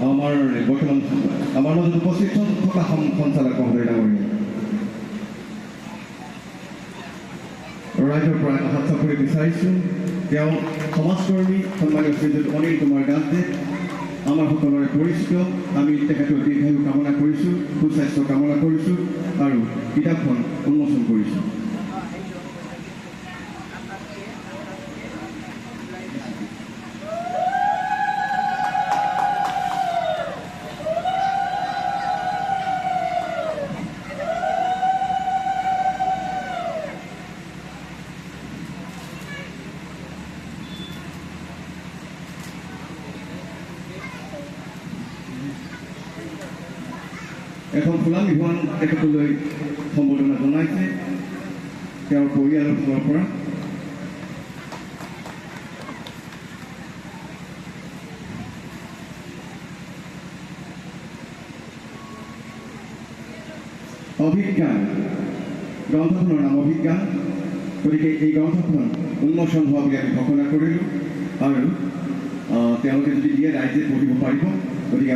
আমাৰ বৰ্তমান আমাৰ মাজত উপস্থিত থকা সঞ্চালক মহোদয় ডাঙৰীয়া ৰাইজৰ পৰা হাত চাপৰি বিচাৰিছোঁ তেওঁ সমাজকৰ্মী সন্মানীয় শ্ৰীযুত অনিল কুমাৰ দাসদেৱ আমাৰ সকলোৰে পৰিচিত আমি তেখেতৰ দীৰ্ঘায়ু কামনা কৰিছোঁ সুস্বাস্থ্য কামনা কৰিছোঁ আৰু কিতাপখন উন্মোচন কৰিছোঁ এখন ফুলাম বিহুৱান তেখেতলৈ সম্বৰ্ধনা জনাইছে তেওঁৰ পৰিয়ালৰ ফালৰ পৰা অভিজ্ঞান গ্ৰন্থখনৰ নাম অভিজ্ঞান। গতিকে এই গ্ৰন্থখন উন্মোচন হোৱা বুলি আমি ঘোষণা কৰিলোঁ আৰু তেওঁলোকে যদি দিয়ে ৰাইজে পঢ়িব পাৰিব গতিকে